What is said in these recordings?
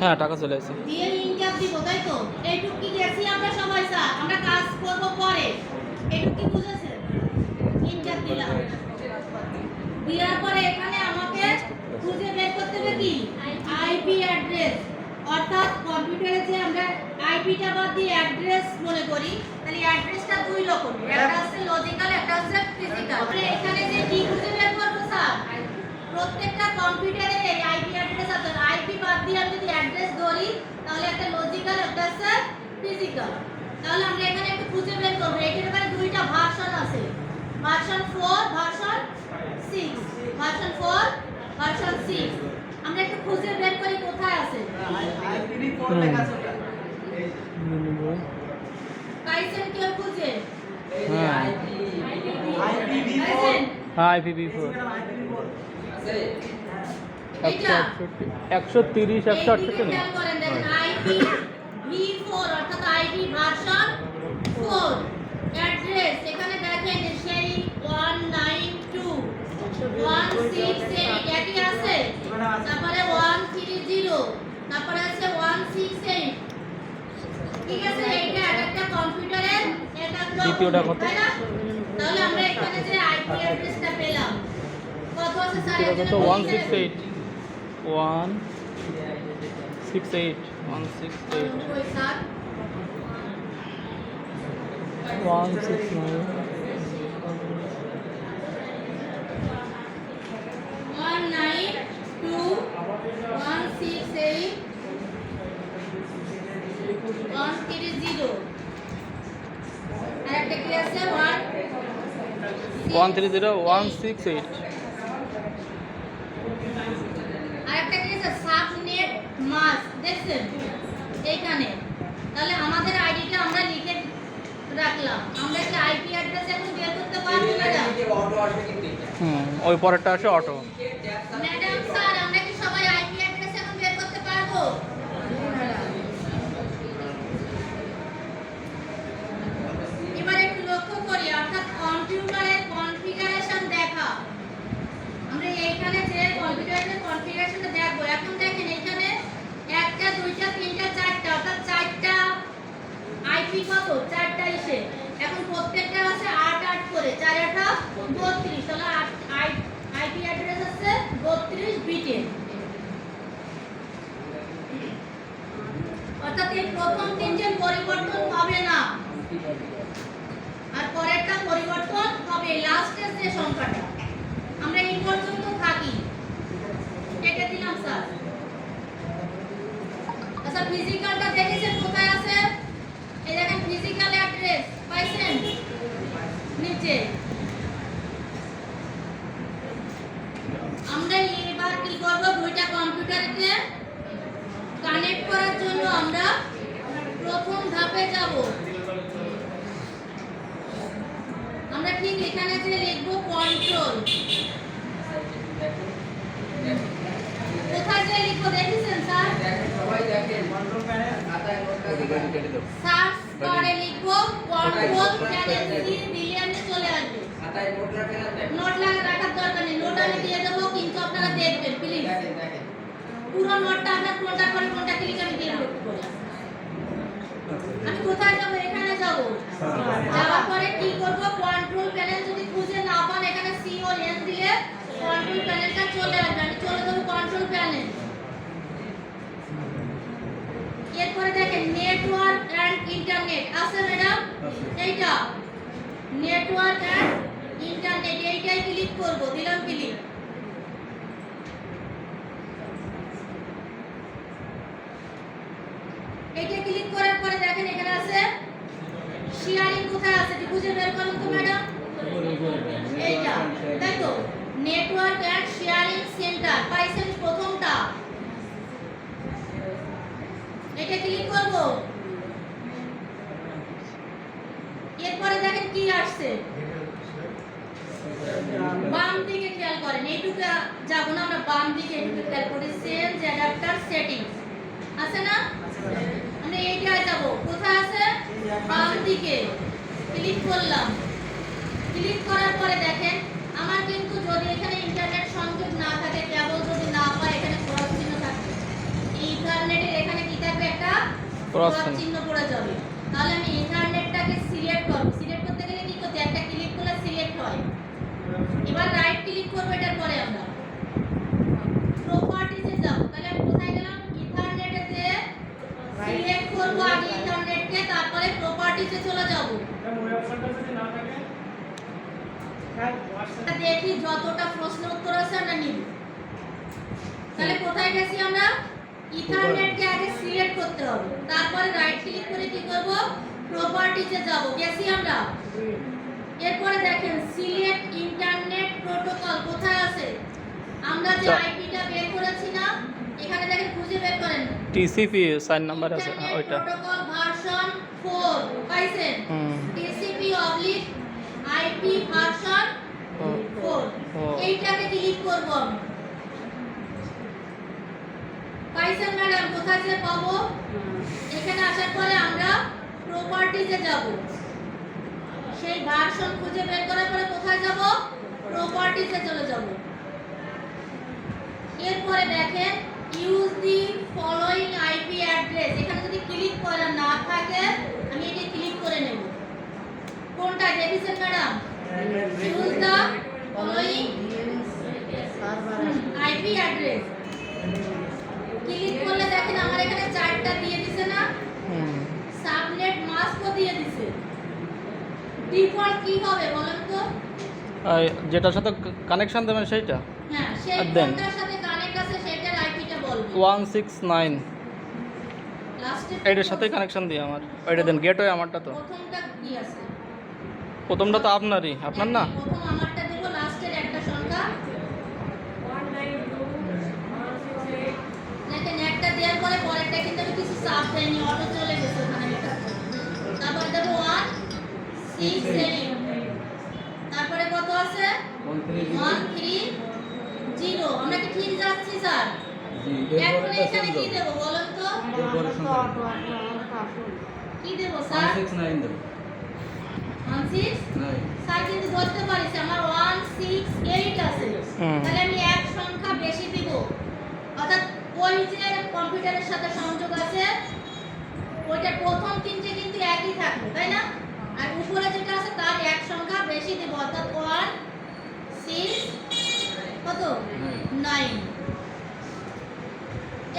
হ্যাঁ টাকা চলে আসে। দিয়ে ইনক্যাপ দিব তাই তো? এইটুক কি গেছি আমরা সবাই স্যার? আমরা কাজ করব পরে। এইটুক কি বুঝেছেন? ইনক্যাপ দিলাম। দেওয়ার পরে এখানে আমাকে খুঁজে বের করতে হবে কি? আইপি অ্যাড্রেস অর্থাৎ কম্পিউটারে যে আমরা আইপিটা বাদ দিয়ে অ্যাড্রেস মনে করি তাহলে অ্যাড্রেসটা দুই রকমের একটা হচ্ছে লজিক্যাল একটা হচ্ছে ফিজিক্যাল আমরা এখানে যে কি খুঁজে বের করব স্যার? প্রত্যেকটা কম্পিউটারে এই আইপি অ্যাড্রেস আছে। আইপি বাদ দিয়ে আমি যদি অ্যাড্রেস ধরি তাহলে একটা লজিক্যাল একটা আছে ফিজিক্যাল তাহলে আমরা এখানে একটু খুঁজে বের করব। এটার ব্যাপারে দুইটা ভার্সন আছে। ভার্সন 4 ভার্সন 6 ভার্সন 4 ভার্সন 6 আমরা একটু খুঁজে বের করি কোথায় আছে। পাইছেন কেউ খুঁজে? হ্যাঁ। পাইছেন হ্যাঁ আইপিভি ফোর একশো আটষট্টি একশো তিরিশ একশো আটষট্টি না খেয়াল করেন দেখেন আইপি ভি4 অর্থাৎ আইপি ভার্সন 4 অ্যাড্রেস এখানে দেখেন সেই 192 168 একই আছে। তারপরে 130 তারপরে আছে 168 ঠিক আছে এইটা এক একটা কম্পিউটারের রকম, দ্বিতীয়টা কত? তাহলে আমরা এখানে যে আইপি অ্যাড্রেসটা পেলাম। কত আছে স্যার এটা একজনে কত বলে ওয়ান দিতে six eight one six eight one six eight ওই sir one six nine one nine two one six eight one three zero আর একটা কি আছে one one three zero one six eight মাস দেখছেন? এইখানে। তাহলে আমাদের আইডিটা আমরা লিখে রাখলাম। আমরা কি আইপি অ্যাড্রেস এখন বের করতে পারব না হুম ওই পরেরটা আসে অটো ম্যাডাম স্যার আমরা কি সবাই আইপি অ্যাড্রেস এখন বের করতে পারব এবার একটু লক্ষ্য করি অর্থাৎ কম্পিউটারের কনফিগারেশন দেখা আমরা এইখানে যে কম্পিউটারের কনফিগারেশনটা দেখব এখন দেখেন এখানে একটা দুইটা তিনটা চারটা অর্থাৎ চারটা আইপি কত চারটা এসে এখন প্রত্যেকটা আছে আট আট করে চার আটা বত্রিশ তাহলে আইপি অ্যাড্রেস আছে বত্রিশ বিটে অর্থাৎ এই প্রথম তিনটে পরিবর্তন হবে না আর পরেরটা পরিবর্তন লাস্টের যে সংখ্যাটা। আমরা এই পর্যন্ত থাকি। কেটে দিলাম স্যার আচ্ছা ফিজিক্যালটা দেখেছেন? কোথায় আছে? এই দেখেন ফিজিক্যাল অ্যাড্রেস পাইছেন? নিচে। আমরা এবার কি করব? দুইটা কম্পিউটারকে কানেক্ট করার জন্য আমরা প্রথম ধাপে যাব। আমরা ঠিক এখানে যে লিখব কন্ট্রোল কোথায় যে লিখব দেখেছেন, স্যার? সার্চ বারে লিখব কন্ট্রোল প্যানেল সি আমি চলে আসবে। খাতায় নোট লাগা রাখার দরকার নেই। নোট আমি দিয়ে দেবো, কিন্তু আপনারা দেখবেন প্লিজ পুরো নোটটা আপনার কোনটা করে কোনটা ক্লিক আমি দিয়ে দেবো। করে। আমি কোথায় যাব? এখানে যাব। যাওয়ার পরে কি করব? কন্ট্রোল প্যানেল যদি খুঁজে না পান এখানে সি ও এন দিলে কন্ট্রোল প্যানেলটা চলে আসবে। আমি চলে যাব কন্ট্রোল প্যানেল এরপরে দেখেন নেটওয়ার্ক অ্যান্ড ইন্টারনেট আছে ম্যাডাম এইটা। নেটওয়ার্ক অ্যান্ড ইন্টারনেট এইটাই ক্লিক করব। দিলাম ক্লিক এইটা ক্লিক করার পরে দেখেন এখানে আছে? শেয়ারিং কোথায় আছে একটু খুঁজে বের করুন তো, ম্যাডাম। এইটা, তাই নেটওয়ার্ক অ্যান্ড শেয়ারিং সেন্টার পাইছেন প্রথমটা। এটা ক্লিক করব। এরপরে দেখেন কি আসছে। বাম দিকে খেয়াল করেন, এইটুকু যাব না, আমরা বাম দিকে এইটুকু খেয়াল করি। চেঞ্জ অ্যাডাপ্টার সেটিংস আছে না? আমরা এইটায় যাব। কোথায় বাম দিকে। ক্লিক করলাম। ক্লিক করার পরে দেখেন আমার কিন্তু যদি এখানে ইন্টারনেট সংযোগ না থাকে কেবল যদি না পায় এখানে ক্রস চিহ্ন থাকে। ইন্টারনেটের এখানে কি থাকবে? একটা ক্রস চিহ্ন। পড়ে যাবে। তাহলে আমি ইন্টারনেটটাকে সিলেক্ট করব। সিলেক্ট করতে গেলে কি করতে একটা ক্লিক করলে সিলেক্ট হয়। এবার রাইট ক্লিক করব এটার পরে আমরা। করব আগে ইথারনেটকে তারপরে প্রপার্টিজে চলে যাব। দেখি যতটা প্রশ্ন উত্তর আছে আমরা নিব। তাহলে কোথায় গেছি আমরা? ইথারনেটকে আগে সিলেক্ট করতে হবে। তারপরে রাইট ক্লিক করে কি করব? প্রপার্টিজে যাব। গেছি আমরা। এরপরে দেখেন সিলেক্ট ইন্টারনেট প্রোটোকল কোথায় আছে? আমরা যে যা- আইপিটা বের করেছি না এখানে দেখেন খুঁজে বের করেন। টিসিপি সাইন নাম্বার আছে হ্যাঁ, ওইটা। প্রোটোকল ভার্সন 4 পাইছেন? টিসিপি অবলিক আইপি ভার্সন ও, 4 ও। এইটাকে ক্লিক করব পাইছেন ম্যাডাম? কোথায় যে পাবো? এখানে আসার পরে আমরা প্রপার্টিজে যাব। সেই ভার্সন খুঁজে বের করার পরে কোথায় যাব? প্রপার্টিজে চলে যাব। এরপরে দেখেন use the following IP address এখানে যদি ক্লিক করা না থাকে আমি এটি ক্লিক করে নেব। কোনটা দেখেছেন madam use the following IP address click করলে দেখেন আমার এখানে চারটা দিয়ে দিছে না? সাবনেট মাস্কও দিয়ে দিছে। ডিফল্ট কি হবে বলেন তো? যেটার সাথে কানেকশন দেবেন সেইটা? হ্যাঁ সেই কোনটার সাথে কানেক্ট আছে সেটার আইপিটা বলবে ওয়ান সিক্স নাইন এইটার সাথে কানেকশন দিই আমার। ওইটা দেন গেটওয়ে আমারটা তো। প্রথমটা কি আছে? প্রথমটা তো আপনারই আপনার না? প্রথম আমারটা দেব লাস্টের একটা সংখ্যা। দেখেন একটা দেওয়ার পরে পরেরটা কিন্তু আমি কিছু চাপ দেয়নি অটো চলে গেছে ওখানে লেখা আছে। তারপরে কত আছে? ওয়ান থ্রি জিরো আমরা কি ঠিক যাচ্ছি স্যার? এখন এখানে কি দেবো বলুন তো? কি দেবো স্যার? ওয়ান সিক্স স্যার কিন্তু ধরতে পারিস আমার ওয়ান সিক্স এইট আছে। তাহলে আমি এক সংখ্যা বেশি দিব। অর্থাৎ ওই যে কম্পিউটারের সাথে সংযোগ আছে। ওইটার প্রথম তিনটে কিন্তু একই থাকবে তাই না? আর উপরে যেটা আছে তার এক সংখ্যা বেশি দিব। অর্থাৎ ওয়ান সিক্স কত? নাইন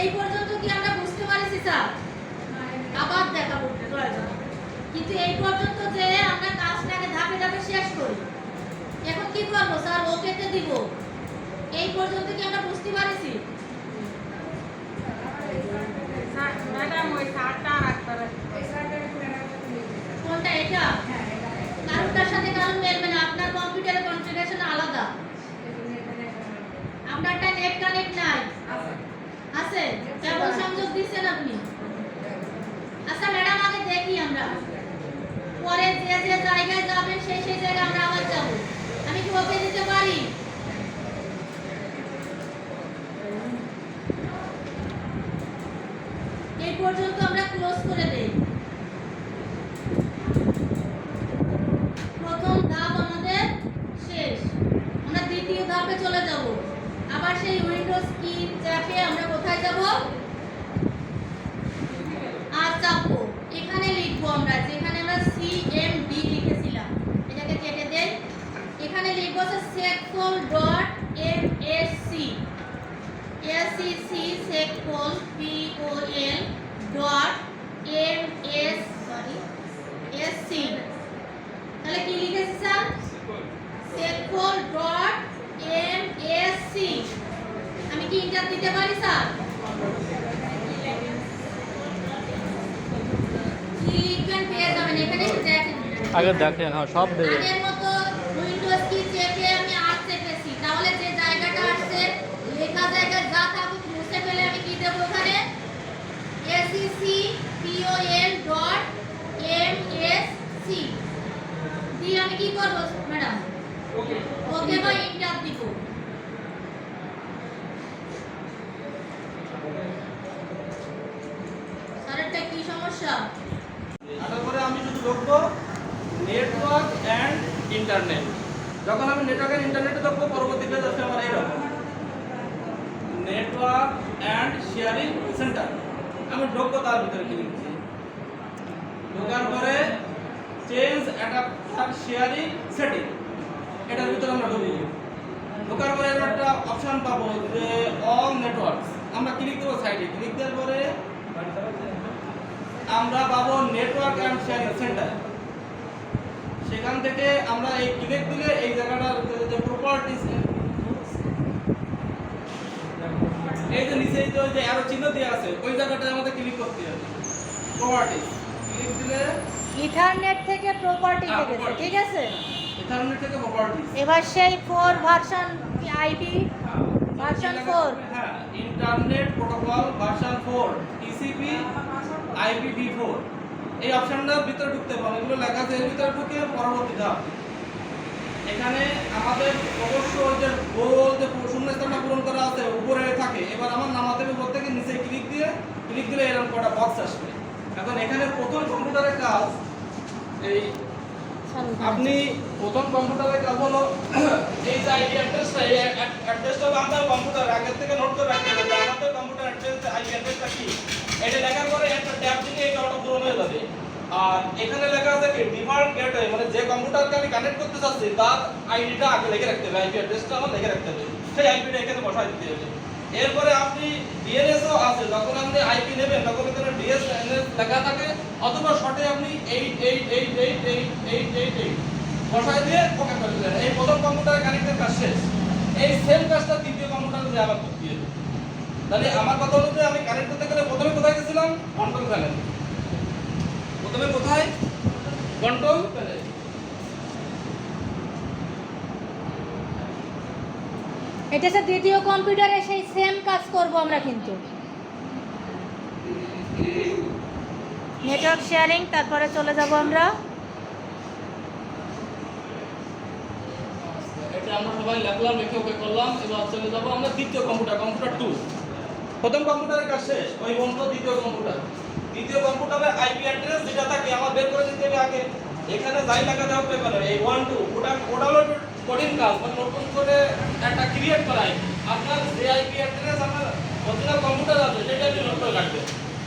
এই পর্যন্ত কি আমরা বুঝতে পারছি স্যার? আবার দেখাবো প্রয়োজন কিন্তু এই পর্যন্ত যে আমরা কাজটাকে ধাপে ধাপে শেষ করি এখন কি করব স্যার? ওকেতে দিব। এই পর্যন্ত কি আমরা বুঝতে পারছি? কোনটা এটা? কারোটার সাথে কারণ মেলবে না। আপনার কম্পিউটারের কনফিগারেশন আলাদা। আপনারটা নেট কানেক্ট নাই। আছে কেমন সংযোগ দিচ্ছেন আপনি? আচ্ছা ম্যাডাম, আগে দেখি আমরা। পরে যে যে জায়গায় যাবেন সেই সেই জায়গায় আমরা আবার যাব। আমি কি ওকে দিতে পারি? এই পর্যন্ত আমরা ক্লোজ করে দেই প্রথম ধাপ আমাদের শেষ আমরা দ্বিতীয় ধাপে চলে যাব আবার সেই উইন্ডোজ কি চাপে আমরা কোথায় যাব আর চাপবো এখানে লিখব আমরা যেখানে আমরা সি এম ডি লিখেছিলাম এটাকে কেটে দেই এখানে লিখব হচ্ছে সেকফল dot M S C S C C সেকফল P O L dot M S sorry S C তাহলে কি লিখেছি স্যার সেকফল ডট এম এস সি আমি কি ইন্টার দিতে পারি স্যার কি লিখবেন পেয়ে যাবেন এখানে একটু দেখেন আগে দেখেন হ্যাঁ সব দেবে আগের মতো উইন্ডোজ কি চেপে আমি আর চেপেছি তাহলে যে জায়গাটা আসছে লেখা জায়গা যা থাকুক মুছে ফেলে আমি কি দেবো ওখানে ACC POL dot M S C দিয়ে আমি কি করব ম্যাডাম ওকে বা ইন্টার দিব। স্যারেরটা কি সমস্যা? তারপরে আমি শুধু লিখব অ্যান্ড ইন্টারনেট যখন আমি নেটওয়ার্ক অ্যান্ড ইন্টারনেটে লিখব পরবর্তী পেজ আমার এইরকম নেটওয়ার্ক অ্যান্ড শেয়ারিং সেন্টার আমি ঢুকবো তার ভিতরে ক্লিক দিই ঢোকার পরে চেঞ্জ অ্যাডাপ্টার শেয়ারিং সেটিং এটার ভিতরে আমরা ঢুকবো ঢোকার পরে একটা অপশন পাবো যে অল নেটওয়ার্কস আমরা ক্লিক দেবো সাইডে ক্লিক দেওয়ার পরে আমরা পাবো নেটওয়ার্ক অ্যান্ড শেয়ারিং সেন্টার সেখান থেকে আমরা এই ক্লিক দিলে এই জায়গাটার যে প্রপার্টিস এই যে নিচে যে অ্যারো চিহ্ন দেওয়া আছে ওই জায়গাটায় আমাদের ক্লিক করতে হবে। প্রপার্টিস ক্লিক দিলে ইথারনেট থেকে প্রপার্টি গেছে property। ঠিক আছে? ইথারনেট থেকে প্রপার্টি এবার সেই four version IP version four হ্যাঁ ইন্টারনেট প্রোটোকল ভার্সন 4 টিসিপি আইপিভি4 এই অপশনটা ভিতরে ঢুকতে পারো। এগুলো লেখা আছে, এর ভিতরে ঢুকে পরবর্তী ধাপ এখানে আমাদের অবশ্য যে গোল, যে শূন্য স্থানটা পূরণ করা আছে, উপরে থাকে। এবার আমার নামাতে উপর থেকে নিচে ক্লিক দিয়ে ক্লিক দিলে এরকম কটা বক্স আসবে। এখন এখানে প্রথম কম্পিউটারের কাজ, এই আপনি প্রথম কম্পিউটারের কাজ হলো এই যে আইপি অ্যাড্রেসটা এই অ্যাড্রেসটা আপনার কম্পিউটার আগের থেকে নোট করে রাখতে হবে। আমাদের কম্পিউটার অ্যাড্রেস আইপি অ্যাড্রেসটা কি? এটা লেখার পরে একটা ট্যাব দিলে এই অটো পূরণ হয়ে যাবে। আর এখানে লেখা আছে কি? ডিফল্ট গেটওয়ে মানে যে কম্পিউটারকে আমি কানেক্ট করতে চাচ্ছি, তার আইডিটা আগে লিখে রাখতে হবে। আইপি অ্যাড্রেসটা আমার লিখে রাখতে হবে। সেই আইপিটা এখানে বসাই দিতে হবে। এরপরে আপনি ডিএনএসও আছে। যখন আপনি আইপি নেবেন, তখন এখানে ডিএসএনএস লেখা থাকে। অথবা শর্টে আপনি 88888888 বসায় দিয়ে ওকে করে দিলেন। এই প্রথম কম্পিউটারে কানেক্টের কাজ শেষ। এই সেম কাজটা দ্বিতীয় কম্পিউটারে যে আবার করতে হবে। তাহলে আমার কথা হলো যে আমি কানেক্ট করতে গেলে প্রথমে কোথায় গেছিলাম? কন্ট্রোল প্যানেল প্রথমে কোথায়? কন্ট্রোল প্যানেল এটা হচ্ছে দ্বিতীয় কম্পিউটারে সেই সেম কাজ করব আমরা কিন্তু। নেটওয়ার্ক শেয়ারিং তারপরে চলে যাব আমরা। কম্পিউটার যেটা থাকে বের করে হবে আগে। এখানে যাই দেওয়া পেপারে, এই ওয়ান টু ওটা নতুন করে একটা ক্রিয়েট করা IP আপনার যে আইপি অ্যাড্রেস আপনার কম্পিউটার আছে সেটা আপনি নোট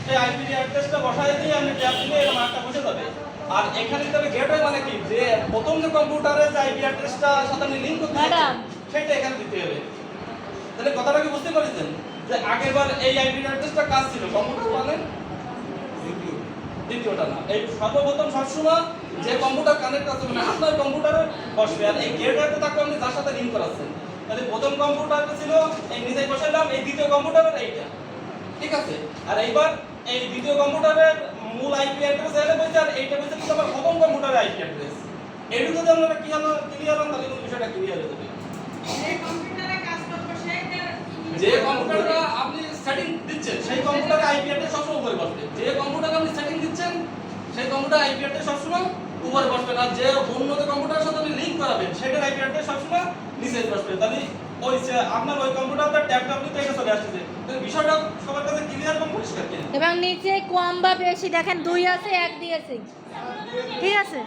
সেই আইপি অ্যাড্রেসটা বসাই দিয়ে আপনি ট্যাব দিলে এরকম একটা বসে যাবে। আর এখানে তবে গেটওয়ে মানে কি? যে প্রথম যে কম্পিউটারে যে আইপি অ্যাড্রেসটা সাথে আপনি লিংক করতে. চাচ্ছেন, সেটা এখানে দিতে হবে। তাহলে কথাটা কি বুঝতে পারছেন? যে আগেরবার এই আইপি অ্যাড্রেসটা কাজ ছিল? কম্পিউটার মানে দ্বিতীয়টা না। এই সর্বপ্রথম সবসময় যে কম্পিউটার কানেক্ট আছে মানে আপনার কম্পিউটারে বসবে। আর এই গেটওয়েতে তাকে আপনি তার সাথে লিংক করাচ্ছেন। তাহলে প্রথম কম্পিউটারটা ছিল এই নিচে বসাইলাম এই দ্বিতীয় কম্পিউটারের এইটা। ঠিক আছে? আর এইবার এই দ্বিতীয় কম্পিউটারের মূল আইপি অ্যাড্রেস এনে বলছে আর এইটা বলছে কিন্তু আমার প্রথম কম্পিউটারের আইপি অ্যাড্রেস এইটুকু যদি আপনারা কি হলো ক্লিয়ার হন তাহলে কিন্তু বিষয়টা ক্লিয়ার হয়ে যাবে। যে কম্পিউটারটা আপনি সেটিং দিচ্ছেন সেই কম্পিউটারে আইপি অ্যাড্রেস সবসময় উপরে বসবে। যে কম্পিউটার আপনি সেটিং দিচ্ছেন সেই কম্পিউটার আইপি অ্যাড্রেস সবসময় উপরে বসবে আর যে অন্য যে কম্পিউটারের সাথে আপনি লিংক করাবেন সেটার আইপি অ্যাড্রেস সবসময় নিচে বসবে। তাহলে ওই আপনার ওই কম্পিউটারটা আপনি তো এটা চলে আসছে বিষয়টা সবার কাছে ক্লিয়ার এবং পরিষ্কার এবং নিচে কম বা বেশি দেখেন দুই আছে এক দিয়েছি। ঠিক আছে?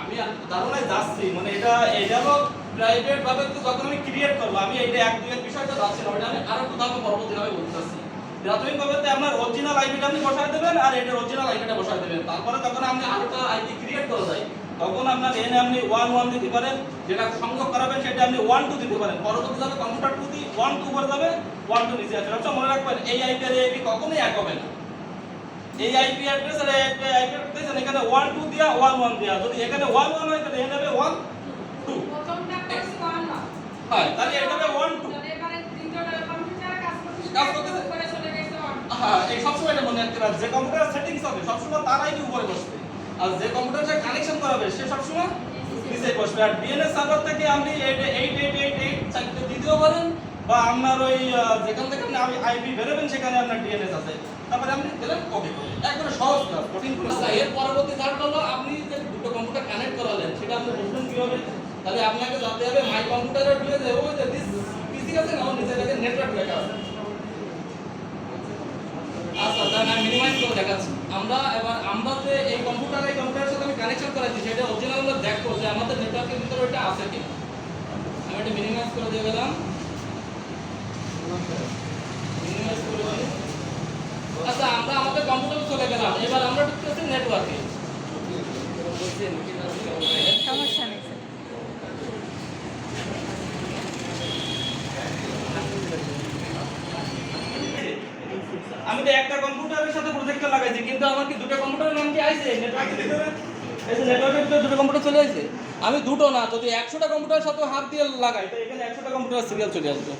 আমি ধারণায় যাচ্ছি মানে এটা এটা হলো প্রাইভেট ভাবে তো যখন আমি ক্রিয়েট করব আমি এটা এক দুইয়ের বিষয়টা যাচ্ছি না ওটা আমি আরও কোথাও পরবর্তী ভাবে বলতে চাচ্ছি। প্রাথমিক ভাবে আপনার অরিজিনাল আইপিটা আপনি বসায় দেবেন আর এটার অরিজিনাল আইপিটা বসায় দেবেন। তারপরে যখন আপনি আরেকটা আইপি ক্রিয়েট করা যায়। তখন আপনার এনে আপনি ওয়ান ওয়ান দিতে পারেন যেটা সংযোগ করাবেন সেটা আপনি ওয়ান টু দিতে পারেন। পরবর্তী যাবে computer two the one two উপরে যাবে ওয়ান টু নিচে আছে সবসময় মনে রাখবেন এই আইপি আর আইপি কখনোই এক হবে না। এই আইপি অ্যাড্রেস আর আইপি অ্যাড্রেস এখানে 1 2 দিয়া 1 1 দিয়া। যদি এখানে 1 1 হয় তাহলে এখানে হবে 1 2 হয় তাহলে এটা হবে 1 2 হ্যাঁ এই সবসময় এটা মনে রাখতে হবে যে কম্পিউটার সেটিংস হবে সবসময় তার আইডি উপরে বসবে? আর যে কম্পিউটার সে কানেকশন করাবে সে সবসময় নিচে বসবে। আর ডিএনএস সার্ভার থেকে আপনি 8888 চারটে দিতেও পারেন বা আপনার ওই যেখান থেকে আপনি আইপি বেরোবেন সেখানে আপনার ডিএনএস আছে। তারপরে আপনি দিলেন ওকে একবারে সহজ কাজ কঠিন কোনো না। এর পরবর্তী ধাপ হলো আপনি যে দুটো কম্পিউটার কানেক্ট করালেন সেটা আপনি বুঝলেন কীভাবে? তাহলে আপনাকে যেতে হবে মাই কম্পিউটারের দিয়ে যে ওই যে দিস পিসি আছে না নিচে দেখেন নেটওয়ার্ক লেখা আছে। আচ্ছা তাহলে আমি মিনিমাইজ করে দেখাচ্ছি। আমরা এবার আমরা এই কম্পিউটার এই কম্পিউটারের সাথে আমি কানেকশন করাচ্ছি, সেটা অরিজিনাল আমরা দেখব যে আমাদের নেটওয়ার্কের ভিতরে ওইটা আছে কিনা। আমি এটা মিনিমাইজ করে দিয়ে গেলাম। মিনিমাইজ করে আচ্ছা আমরা আমাদের কম্পিউটারে চলে গেলাম। এবার আমরা ঢুকতেছি নেটওয়ার্কে সমস্যা নেই স্যার আমি তো একটা কম্পিউটারের সাথে প্রজেক্টর লাগাইছি, কিন্তু আমার কি দুটো কম্পিউটারের নাম কি আইছে? নেটওয়ার্কের ভিতরে? যে নেটওয়ার্কের দুটো কম্পিউটার চলে আসছে আমি দুটো না, যদি একশোটা কম্পিউটারের সাথে হাত দিয়ে লাগাই তো এখানে একশোটা কম্পিউটার সিরিয়াল চলে আসবে।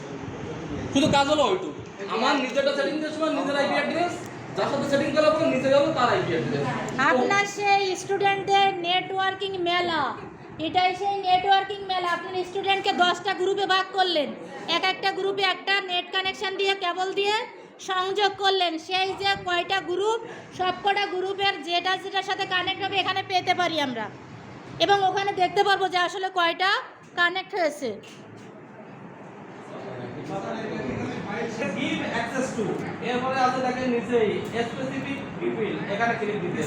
শুধু কাজ হলো ওইটুকু। আমার নিজেরটা সেটিং দেওয়ার সময় নিজের আইপি অ্যাড্রেস যার সাথে সেটিং করার পর নিজে যাব তার আইপি অ্যাড্রেস আপনার সেই স্টুডেন্টদের নেটওয়ার্কিং মেলা, এটাই সেই নেটওয়ার্কিং মেলা। আপনার স্টুডেন্টকে দশটা গ্রুপে ভাগ করলেন। এক একটা গ্রুপে একটা নেট কানেকশন দিয়ে কেবল দিয়ে সংযোগ করলেন। সেই যে কয়টা গ্রুপ সবকটা গ্রুপের যেটা যেটার সাথে কানেক্ট হবে এখানে পেতে পারি আমরা। এবং ওখানে দেখতে পারব যে আসলে কয়টা কানেক্ট হয়েছে।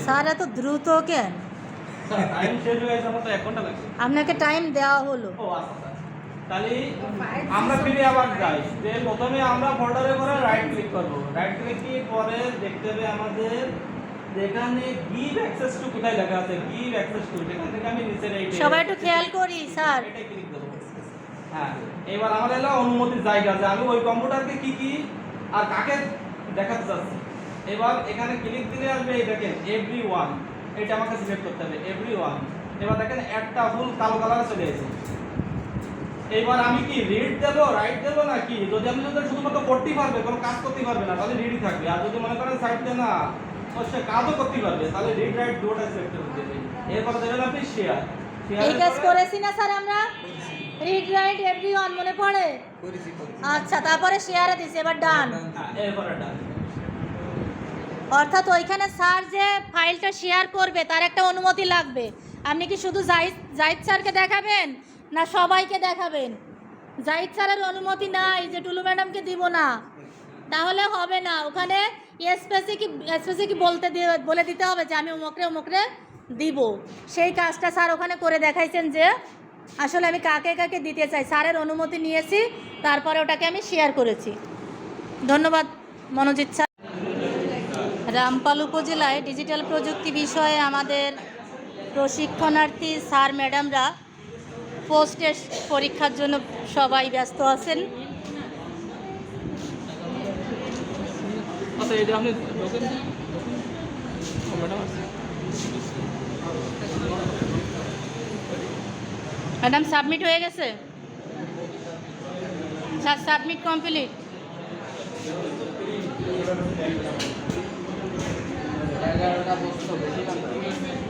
স্যার এত দ্রুত কেন? আপনাকে টাইম দেওয়া হলো। ও আচ্ছা। তাহলে আমরা ফিরে আবার যাই। যে প্রথমে আমরা ফোল্ডারে করে রাইট ক্লিক করব। রাইট ক্লিক কি পরে দেখতে হবে আমাদের যেখানে গিভ অ্যাক্সেস টু কোথায় লেখা আছে? গিভ অ্যাক্সেস টু যেখান থেকে আমি নিচের এই সবাই একটু খেয়াল করি স্যার। এটা ক্লিক দেবো হ্যাঁ এবার আমার এলো অনুমতির জায়গা যে আমি ওই কম্পিউটারকে কি কি আর কাকে দেখাতে চাচ্ছি? এবার এখানে ক্লিক দিলে আসবে এই দেখেন এভরি ওয়ান এটা আমাকে সিলেক্ট করতে হবে এভরি ওয়ান এবার দেখেন একটা ফুল কালো কালারে চলে এসেছে। এবার আমি কি রিড দেব রাইট দেব না কি যদি আমি যদি শুধুমাত্র পড়তেই পারবে কোনো কাজ করতেই পারবে না তাহলে রিডই থাকবে। আর যদি মনে করেন সাইড দিয়ে না সে কাজও করতে পারবে তাহলে রিড রাইট দুটোটাই সিলেক্ট করে দেবে এরপর দেবেন আপনি শেয়ার এই কাজ করেছি না স্যার আমরা? রিড রাইট এভরিওয়ান মনে পড়ে? আচ্ছা তারপরে শেয়ারে দিছি এবার ডান এরপর এটা অর্থাৎ ওইখানে স্যার যে ফাইলটা শেয়ার করবে তার একটা অনুমতি লাগবে। আপনি কি শুধু জাহিদ জাহিদ স্যারকে দেখাবেন? না, সবাইকে দেখাবেন। জাহিদ স্যারের অনুমতি নাই যে টুলু ম্যাডামকে দিব না। তাহলে হবে না। ওখানে স্পেসিফিক স্পেসিফিক বলতে দিয়ে, বলে দিতে হবে যে আমি অমুকরে অমুকরে দিব। সেই কাজটা স্যার ওখানে করে দেখাইছেন যে আসলে আমি কাকে কাকে দিতে চাই। স্যারের অনুমতি নিয়েছি, তারপরে ওটাকে আমি শেয়ার করেছি। ধন্যবাদ, মনোজিৎ স্যার। রামপাল উপজেলায় ডিজিটাল প্রযুক্তি বিষয়ে আমাদের প্রশিক্ষণার্থী স্যার ম্যাডামরা পোস্ট টেস্ট পরীক্ষার জন্য সবাই ব্যস্ত আছেন। আচ্ছা ম্যাডাম সাবমিট হয়ে গেছে? Sir submit complete. Sir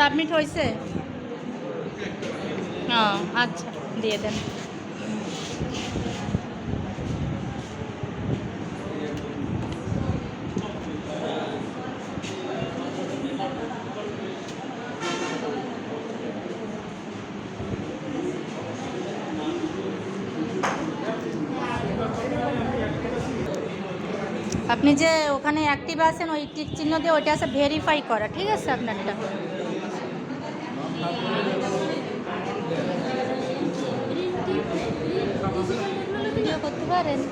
submit হয়েছে? হ্যাঁ আচ্ছা দিয়ে দেন। আপনি যে ওখানে অ্যাক্টিভ আছেন, ওই টিক চিহ্ন দিয়ে ওইটা আছে ভেরিফাই করা, ঠিক আছে আপনারটা? Kabarin.